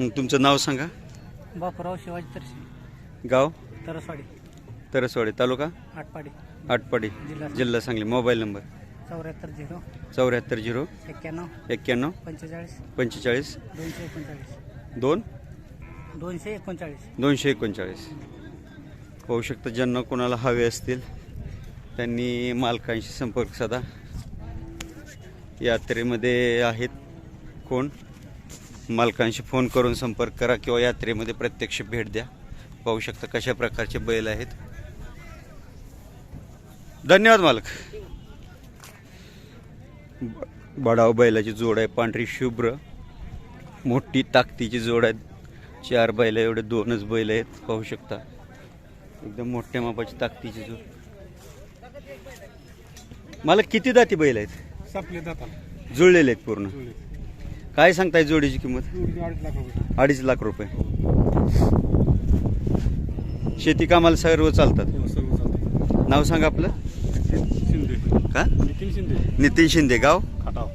तुमचं नाव सांगा. बापूराव शिवाजी तरशी गाव? तरसवाडी. तरसवाडी. तालुका? आटपाडी. आटपाडी. जिल्हा जिल्हा सांगली. Mobile number? चौऱ्याहत्तर झिरो. चौऱ्याहत्तर झिरो. एक्क्याण्णव. एक्क्याण्णव. पंचेचाळीस. पंचेचाळीस. दोनशे एकोणचाळीस. दोन? दोनशे एकोणचाळीस. दोनशे एकोणचाळीस. होऊ शकतं ज्यांना कोणाला हवे असतील त्यांनी मालकांशी संपर्क साधा. यात्रेमध्ये आहेत कोण? मालकांशी फोन करून संपर्क करा किंवा यात्रेमध्ये प्रत्यक्ष भेट द्या. पाहू शकता कशा प्रकारचे बैल आहेत. धन्यवाद मालक. बडाव बैलाची जोड आहे पांढरी शुभ्र मोठी ताकदीची जोड आहे. चार बैल एवढे दोनच बैल आहेत पाहू शकता. एकदम मोठ्या मापाची ताकदीची जोड. मला किती दाती बैल आहेत? जुळलेले आहेत पूर्ण. काय सांगताय जोडीची किंमत? अडीच लाख रुपये. अडीच लाख रुपये. शेती कामाला सर्व चालतात. हो, सर्व चालतं नाव सांगा आपलं. शिंदे. का? नितीन शिंदे. नितीन शिंदे गाव? खटाव.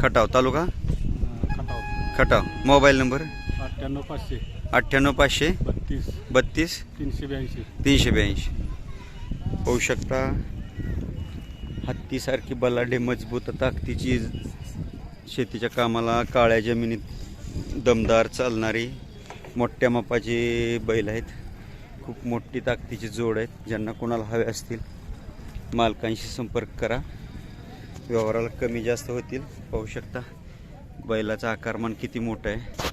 खटाव तालुका? अं, खटाव. खटाव. Mobile number? अठ्ठ्याण्णव पाचशे. अठ्ठ्याण्णव पाचशे? बत्तीस. बत्तीस? तीनशे ब्याऐंशी. तीनशे ब्याऐंशी. होऊ शकता. हत्तीसारखी बलाढ्य मजबूत ताकदीची शेतीच्या कामाला काळ्या जमिनीत दमदार चालणारी मोठ्या मापाची बैल आहेत. खूप मोठी ताकदीची जोड आहेत. ज्यांना कोणाला हवे असतील मालकांशी संपर्क करा. व्यवहाराला कमी जास्त होतील. पाहू शकता बैलाचा आकारमान किती मोठं आहे.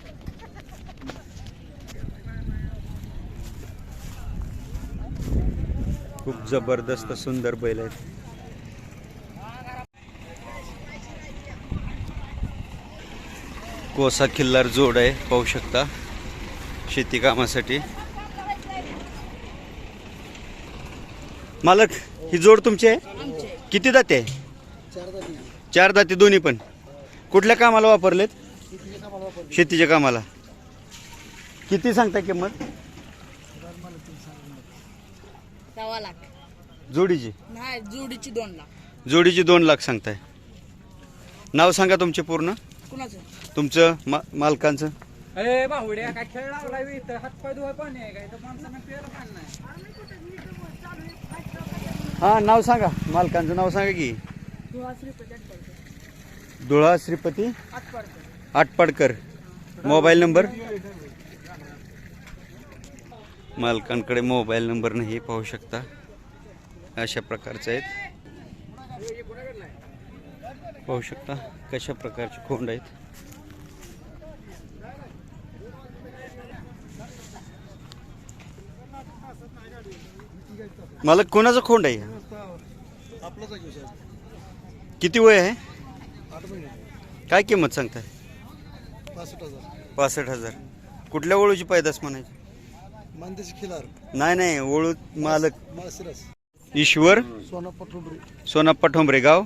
खूप जबरदस्त सुंदर बैल आहेत. कोसा खिल्लार जोड आहे पाहू शकता. शेती कामासाठी. मालक ही जोड तुमची आहे? किती दाते आहे? चार दाते. दोन्ही पण. कुठल्या कामाला वापरलेत? शेतीच्या कामाला किती सांगता किंमत? सव्वा लाख. जोडीची. नाही जोडीची दोन लाख. जोडीची दोन लाख सांगताय. नाव सांगा तुमचे पूर्ण. कुणाचं? तुमचं? मा मालकांचं? अरे बाहुड्या काय खेळ लावला इथं? हात पाय धुवाय पाणी आहे का इथं माणसानं प्यायला पाणी नाही. हां नाव सांगा. मालकांचं नाव सांगा की. Dhula Shripati. Atpadkar. Mobile number? मालकांकडे mobile number नाही पाहू शकता. अशा प्रकारचे आहेत. पाहू शकता कशा प्रकारचे खोंड आहेत. मला कोणाचं खोंड आहे? किती वय आहे? काय किंमत सांगताय? पासष्ट हजार. कुठल्या ओळूची पैदास म्हणायची? खिलार. नाही नाही ओळू मालक. ईश्वर? सोना पठोंबरे गाव?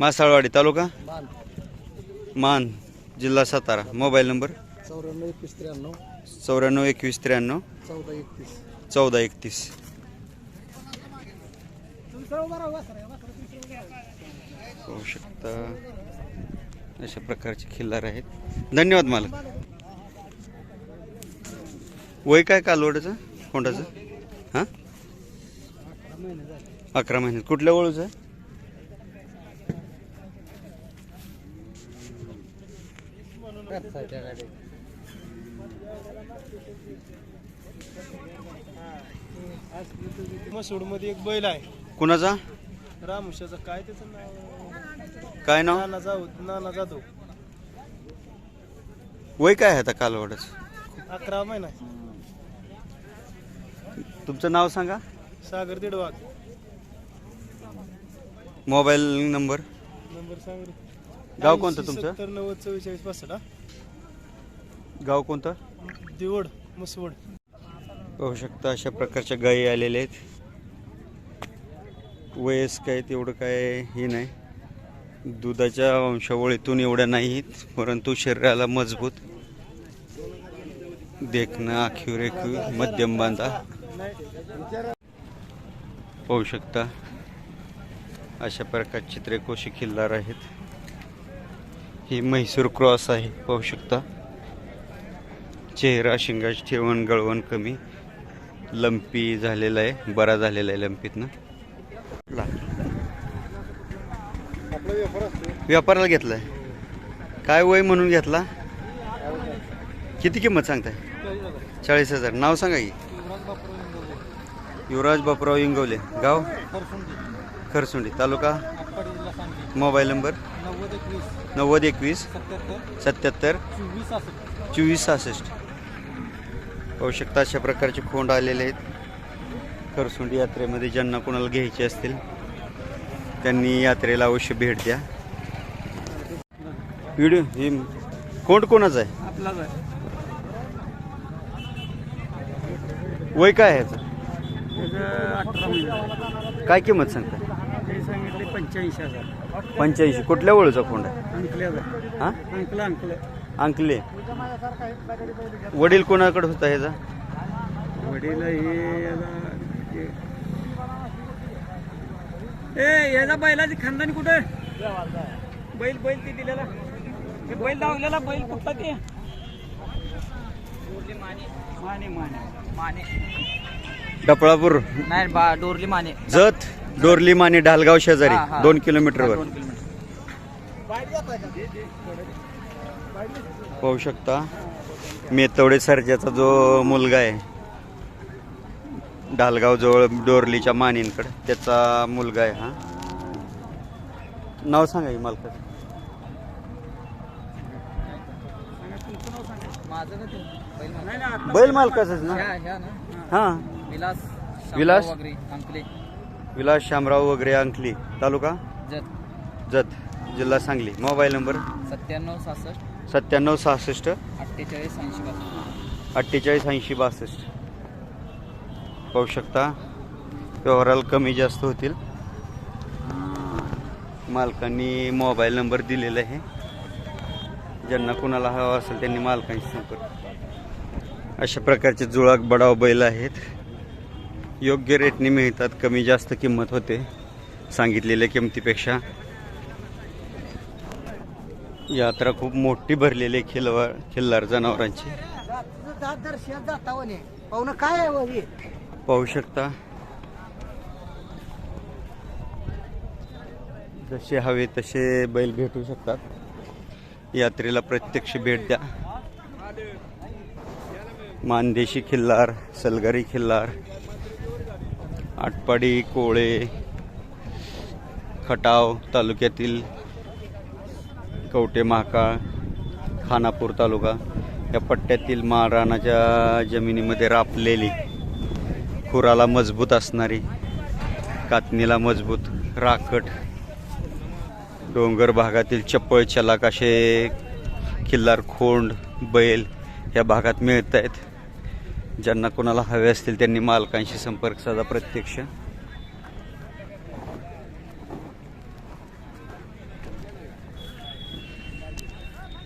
मासाळवाडी. तालुका? मान. मान जिल्हा सातारा. Mobile number? चौऱ्याण्णव एकवीस त्र्याण्णव. चौऱ्याण्णव एकवीस त्र्याण्णव. चौदा एकतीस. चौदा एकतीस. पाहू शकता अशा प्रकारचे खिल्लार आहेत. धन्यवाद मालक. वय काय कालवडाचं? कोंडाचं? हां? अकरा महिन्यात कुठल्या ओळूचं? आहे मसूडमध्ये एक बैल आहे. कुणाचा? रामुशाचा. काय त्याचं नाव? काय नाव? नाना जाऊ नाना जाधव. वय काय आहे आता कालवडाचं? अकरा महिना तुमचं नाव सांगा. Sagar Didwag. Mobile number? Number सांग गाव कोणतं तुमचं? सत्तर नव्वद चव्वेचाळीस पासष्ट हा? गाव कोणतं? दिवड मसवड. पाहू शकता अशा प्रकारच्या गायी आलेल्या आहेत. वयस काय तेवढं काय हे नाही. दुधाच्या वंशावळीतून एवढ्या नाहीत परंतु शरीराला मजबूत. देखणं आखीव रेखीव मध्यम बांधा. पाहू शकता अशा प्रकारचे त्रेकोशी खिल्लार आहेत. ही म्हैसूर क्रॉस आहे पाहू शकता. चेहरा शिंगाची ठेवण गळवण कमी. लंपी झालेला आहे बरा झालेला आहे लंपीतनं. व्यापाराला घेतलाय. काय वय म्हणून घेतला? किती किंमत सांगताय? चाळीस हजार. नाव सांगा की. युवराज बापराव इंगवले. गाव? खरसुंडी. तालुका? Mobile number? नव्वद एकवीस. सत्याहत्तर. चोवीस सहासष्ट. पाहू शकता अशा प्रकारचे खोंड आलेले आहेत. खरसुंडी यात्रेमध्ये ज्यांना कोणाला घ्यायचे असतील त्यांनी यात्रेला अवश्य भेट द्या. व्हिडिओ हे कोण कोणाचं आहे? आपलाच आहे. वय काय आहे काय किंमत सांगता पंच्याऐंशी हजार. पंच्याऐंशी. कुठल्या वळूचा खोंड आहे? अंकल्याचा. हा? अंकल अंकल. अंकले. वडील कोणाकडे होता ह्याचा? वडील हे याला हे- ए याचा बैलाची खानदानी कुठे? बैल बैल ते दिलेला. ते बैल लावलेला बैल कुठला ते? माने. माने माने. डपळापूर. नाही बा डोरली माने. जत डोरली माने ढालगाव हा, शेजारी हा. दोन किलोमीटरवर. दोन किलोमीटर. पाहू शकता. मेतवडे सरजाचा जो मुलगा आहे ढालगाव जवळ डोरलीच्या मानेंकडे त्याचा मुलगा आहे हा. नाव सांगा की मालकाचं. माझं का ते बैल मालकाचंच ना? हा. विलास? विलास? शामराव वगैरे अंकले विलास शामराव वगैरे अंकली तालुका? जत. जत जिल्हा सांगली. Mobile number? सत्त्याण्णव सहासष्ट सत्त्याण्णव सहासष्ट. अठ्ठेचाळीस ऐंशी पासून अठ्ठेचाळीस ऐंशी बासष्ट. पाहू शकता व्यवहाराला कमी जास्त होतील. मालकांनी मोबाईल नंबर दिलेला आहे. ज्यांना कुणाला हवा असेल त्यांनी मालकांशी संपर्क अशा प्रकारचे जुळाक बडाव बैल आहेत. योग्य रेटने मिळतात कमी जास्त किंमत होते. सांगितलेल्या किमतीपेक्षा यात्रा खूप मोठी भरलेली आहे खिलवा खिल्लार जनावरांची. पाहुणं काय आहे पाहू शकता. जसे हवे तसे बैल भेटू शकतात. यात्रेला प्रत्यक्ष भेट द्या. मानदेशी खिल्लार सलगारी खिल्लार आटपाडी कोळे खटाव तालुक्यातील कवटे महाकाळ खानापूर तालुका या पट्ट्यातील महाराणाच्या जमिनीमध्ये रापलेली खुराला मजबूत असणारी कातणीला मजबूत राखट डोंगर भागातील चप्पळ चलाक असे खिल्लार खोंड बैल या भागात मिळत आहेत ज्यांना कोणाला हवे असतील त्यांनी मालकांशी संपर्क साधा प्रत्यक्ष.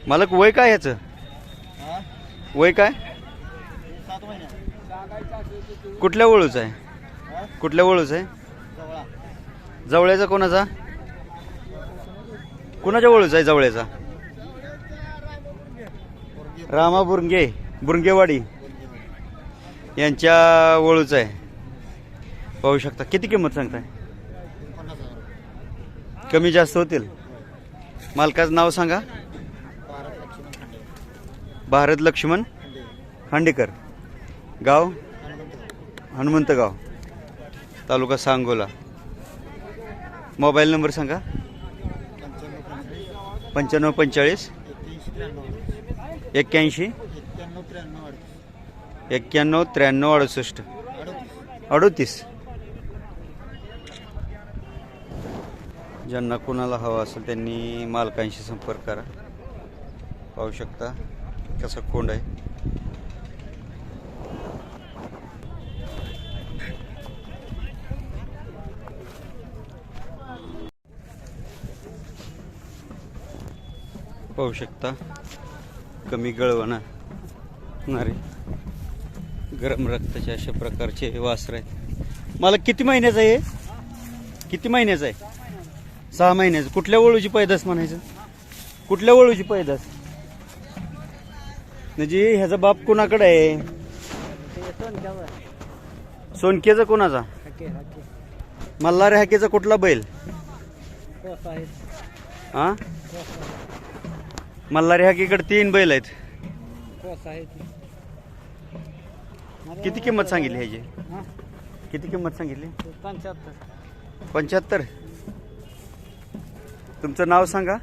मालक वय काय ह्याचं? वय काय? कुठल्या वळूच आहे? कुठल्या वळूच आहे? जवळ्याचा कोणाचा? कुणाच्या वळूचा आहे जवळ्याचा? रामा बुरंगे बुरंगेवाडी. यांच्या वळूच आहे. पाहू शकता. किती किंमत सांगताय? कमी जास्त होतील. मालकाचं नाव सांगा. भारत लक्ष्मण हांडेकर. गाव? हनुमंत गाव तालुका सांगोला. मोबाईल नंबर सांगा. पंच्याण्णव पंचेचाळीस एक्क्याऐंशी. एक्क्याण्णव त्र्याण्णव अडुसष्ट. अडोतीस. ज्यांना कुणाला हवा असेल त्यांनी मालकांशी संपर्क करा. पाहू शकता. कसा कोंड आहे? पाहू शकता कमी गळवणा होणारे गरम रक्ताचे अशा प्रकारचे वासर आहेत. मला किती महिन्याचं आहे हे? किती महिन्याचं आहे? सहा महिन्याचं. कुठल्या वळूची पैदास म्हणायचं? कुठल्या वळूची पैदास? म्हणजे ह्याचा बाप कोणाकडे आहे? सोनकेचा कोणाचा? मल्हार हाकेचा कुठला बैल? हा मल्हारी हाकीकडे तीन बैल आहेत. किती किंमत सांगितली ह्याची? किती किंमत सांगितली? पंच्याहत्तर. पंच्याहत्तर? तुमचं नाव सांगा.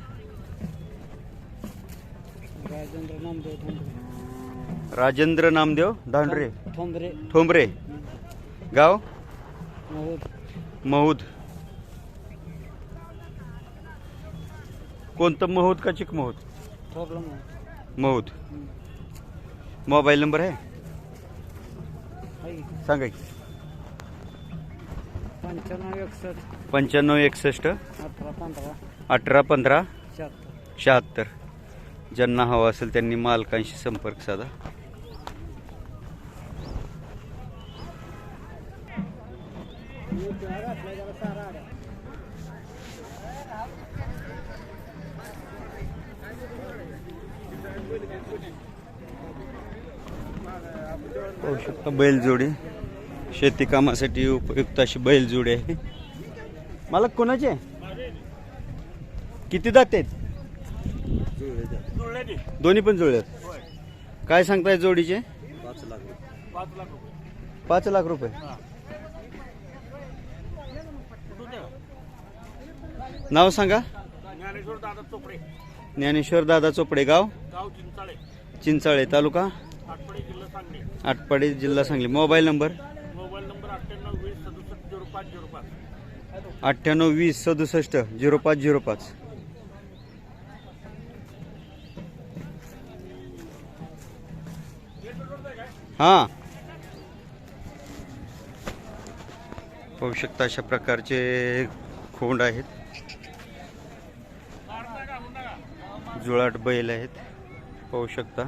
राजेंद्र नामदेव ठोंबरे राजेंद्र नामदेव धांडरे. ठोंबरे ठोंबरे गाव? महूद. कोणतं महूद का चिक महूद? महूद. मोबाईल नंबर आहे? सांगा की पंच्याण्णव एकसष्ट. पंच्याण्णव एकसष्ट. अठरा पंधरा. शहात्तर. ज्यांना हवा असेल त्यांनी मालकांशी संपर्क साधा. पाहू शकता बैलजोडी. शेती कामासाठी उपयुक्त अशी बैलजोडी आहे. मालक कोणाचे? किती दात आहेत? दोन्ही पण जुळले आहेत काय सांगताय जोडीचे? पाच लाख रुपये. नाव सांगा. ज्ञानेश्वर दादा चोपडे. ज्ञानेश्वर दादा चोपडे गाव. गाव चिंचाळे. चिंचाळे तालुका. आटपाडी जिल्हा सांगली. आटपाडी जिल्हा Sangli. Mobile number? Mobile number अठ्ठ्याण्णव वीस सदुसष्ट झिरो पाच झिरो पाच. अठ्ठ्याण्णव वीस सदुसष्ट झिरो पाच झिरो पाच. हा. पाहू शकता अशा प्रकारचे खोंड आहेत. जुळाट बैल आहेत. पाहू शकता.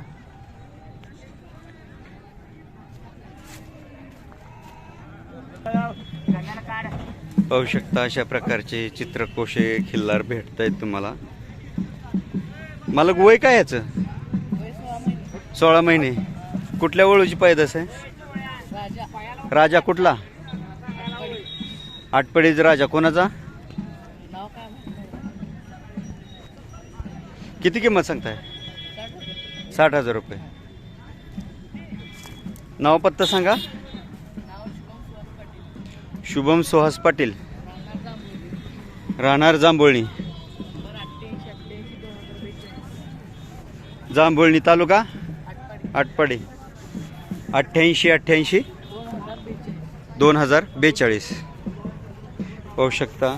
पाहू शकता अशा प्रकारचे चित्रकोशे खिल्लार भेटत आहेत तुम्हाला. मला वय काय याचं? सोळा महिने. कुठल्या वळूची पैदास आहे? राजा कुठला? आटपडीचा राजा कोणाचा? किती किंमत सांगताय? साठ हजार रुपये. नाव पत्ता सांगा. शुभम सुहास पाटील. राहणार जांभोळणी जांभोळणी तालुका? आटपाडी आटपाडी. अठ्ठ्याऐंशी अठ्ठ्याऐंशी दोन हजार बेचाळीस. पाहू शकता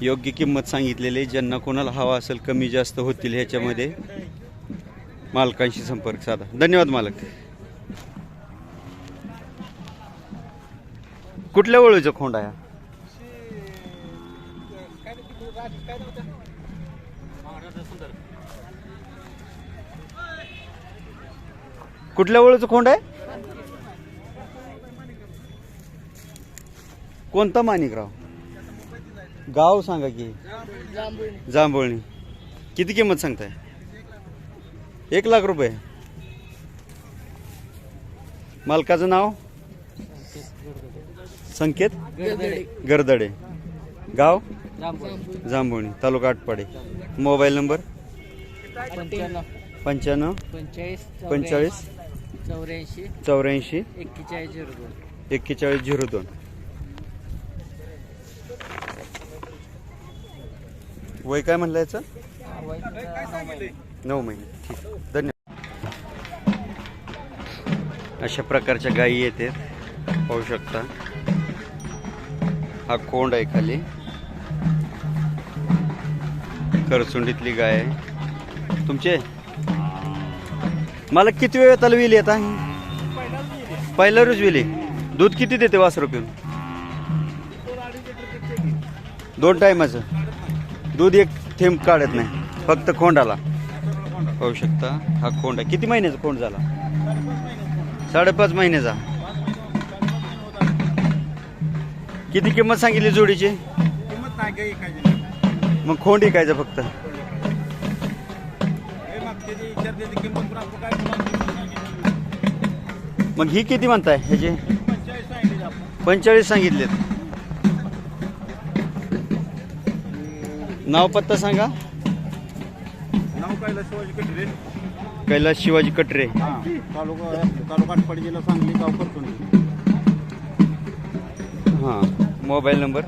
योग्य किंमत सांगितलेली ज्यांना कोणाला हवा असेल कमी जास्त होतील ह्याच्यामध्ये मालकांशी संपर्क साधा. धन्यवाद मालक. कुठल्या वळूचा खोंड आहे? कुठल्या वळूचं खोंड आहे? कोणता माणिकराव? गाव सांगा की. जांभोळणी. किती किंमत सांगताय? एक लाख रुपये. मालकाचं नाव? संकेत? गरदडे. गाव? जांभूळ जांभोळणी. तालुका आटपाडे. Mobile number? पंच्याण्णव. पंचेचाळीस चौऱ्याऐंशी. चौऱ्याऐंशी. एक्केचाळीस झिरो दोन एक्केचाळीस झिरो दोन वय काय म्हणलं याचं? नऊ महिने. ठीक. धन्यवाद. अशा प्रकारच्या गायी येते. पाहू शकता. हा कोंड आहे खाली. करचुंडीतली गाय आहे. तुमचे? मला किती वेळ त्याला विली आता? पहिला रोज विली दूध किती देते वासरू पिऊन? दोन टायमाचं दूध एक थेंब काढत नाही. फक्त खोंडाला. पाहू शकता हा खोंड आहे. किती महिन्याचा खोंड झाला? साडेपाच महिन्याचा. किती किंमत सांगितली जोडीची? किंमत नाही काही काय मग खोंड विकायचं फक्त. मग ही किती म्हणताय ह्याचे? पंचेचाळीस सांगितले आपण. पंचेचाळीस सांगितलेत. नाव पत्ता सांगा. नाव कायला शिवाजी कटरे कैलास शिवाजी कटरे. हां तालुका तालुका आटपाडी जिल्हा सांगली गाव करतो हां मोबाईल नंबर.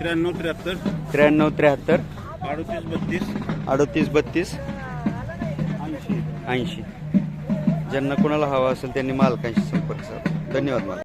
त्र्याण्णव त्र्याहत्तर. त्र्याण्णव त्र्याहत्तर. अडतीस बत्तीस. अडतीस बत्तीस. ऐंशी. ऐंशी. ज्यांना कोणाला हवा असेल त्यांनी मालकांशी संपर्क साधा. धन्यवाद मला